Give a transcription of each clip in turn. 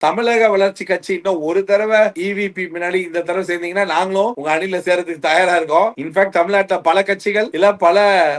தமிழக வளர்ச்சி கட்சி இன்னும் ஒரு தடவை இவிபி முன்னாடி இந்த தடவை சேர்ந்தீங்கன்னா நாங்களும் உங்க அணில சேரத்துக்கு தயாரா இருக்கோம். இன்ஃபேக்ட் தமிழ்நாட்டுல பல கட்சிகள் இல்ல பல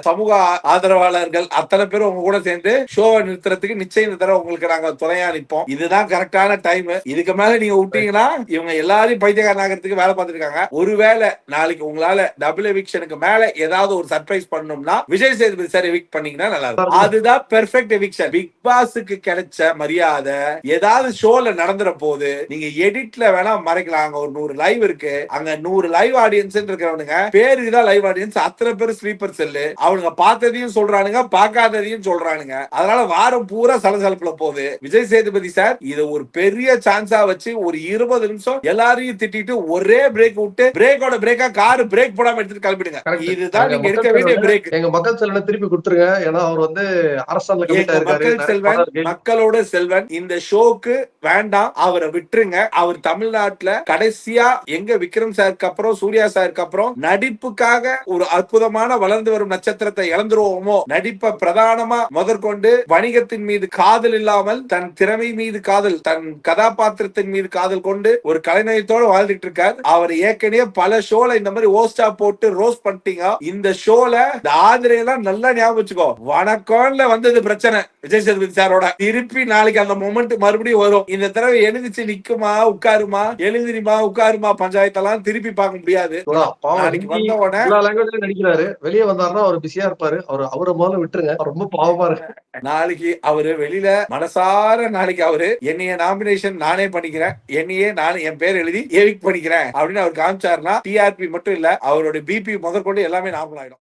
சமூக ஆதரவாளர்கள் அத்தனை பேரும் உங்க கூட சேர்ந்து ஷோவை நிறுத்துறதுக்கு நிச்சயம் இந்த தடவை உங்களுக்கு நாங்க துணையா நிப்போம் இதுதான் கரெக்டான டைம் இதுக்கு மேல நீங்க விட்டீங்கன்னா இவங்க எல்லாரையும் பைத்தியக்காரன் ஆகிறதுக்கு வேலை பார்த்துட்டு இருக்காங்க ஒருவேளை நாளைக்கு உங்களால டபுள் எவிக்ஷனுக்கு மேல ஏதாவது ஒரு சர்ப்ரைஸ் பண்ணணும்னா விஜய் சேதுபதி சார் எவிக் பண்ணீங்கன்னா நல்லா இருக்கும். அதுதான் பெர்ஃபெக்ட் எவிக்ஷன் பிக் பாஸுக்கு கிடைச்ச மரியாதை ஏதாவது ஷோல நடந்துற போது நீங்க எடிட்ல வேணா மறைக்கலாம். அங்க ஒரு நூறு லைவ் இருக்கு. அங்க நூறு லைவ் ஆடியன்ஸ் இருக்கிறவனுங்க பேருக்கு தான் லைவ் ஆடியன்ஸ் அத்தனை பேர் ஸ்லீப்பர் செல்லு அவனுங்க பார்த்ததையும் சொல்றானுங்க பார்க்காததையும் சொல்றானுங்க. அதனால வாரம் பூரா சலசலப்புல போகுது. விஜய் சேதுபதி சார் இத ஒரு பெரிய சான்ஸா வச்சு ஒரு இருபது நிமிஷம் எல்லாரையும் திட்டிட்டு ஒரே பிரேக் விட்டு பிரேக்கோட பிரேக்கா கார் பிரேக் போடாம எடுத்துட்டு கிளம்பிடுங்க. இதுதான் நீங்க மக்கள் வேண்டிய பிரேக் எங்க மக்கள் செல்வனை திருப்பி கொடுத்துருங்க. ஏன்னா அவர் வந்து அரசாங்க மக்கள் செல்வன் மக்களோட செல்வன் இந்த ஷோக்கு வேண்டாம் அவரை விட்டுருங்க. அவர் தமிழ்நாட்டுல கடைசியா எங்க விக்ரம் சாருக்கு அப்புறம் சூர்யா சாருக்கு அப்புறம் நடிப்புக்காக ஒரு அற்புதமான வளர்ந்து வரும் நட்சத்திரத்தை இழந்துருவோமோ? நடிப்பை பிரதானமா முதற்கொண்டு வணிகத்தின் மீது காதல் இல்லாமல் தன் திறமை மீது காதல் தன் கதாபாத்திரத்தின் மீது காதல் கொண்டு ஒரு கலைநயத்தோட வாழ்ந்துட்டு இருக்கார். அவர் ஏற்கனவே பல ஷோல இந்த மாதிரி ஓஸ்டா போட்டு ரோஸ் பண்ணிட்டீங்க. இந்த ஷோல இந்த ஆதிரையெல்லாம் நல்லா ஞாபகம் வச்சுக்கோ. வணக்கம்ல வந்தது பிரச்சனை விஜய் சேதுபதி சாரோட. திருப்பி நாளைக்கு அந்த மொமெண்ட் மறுபடியும் வரும். இந்த தடவை எழுந்துச்சு நிக்குமா உட்காருமா எழுந்திரிமா உட்காருமா பஞ்சாயத்தெல்லாம் திருப்பி பார்க்க முடியாது. நடிக்கிறாரு. வெளியே வந்தாருன்னா அவர் பிஸியா இருப்பாரு. அவர் அவரை முதல்ல விட்டுருங்க. ரொம்ப பாவமா இருக்கு. நாளைக்கு அவரு வெளியில மனசார நாளைக்கு அவரு என்னைய நாமினேஷன் நானே பண்ணிக்கிறேன். என்னையே நானே என் பேர் எழுதி எவிக் பண்ணிக்கிறேன். அப்படின்னு அவர் காமிச்சாருன்னா டிஆர்பி மட்டும் இல்ல அவருடைய பிபி முதற்கொண்டு எல்லாமே நார்மல் ஆயிடும்.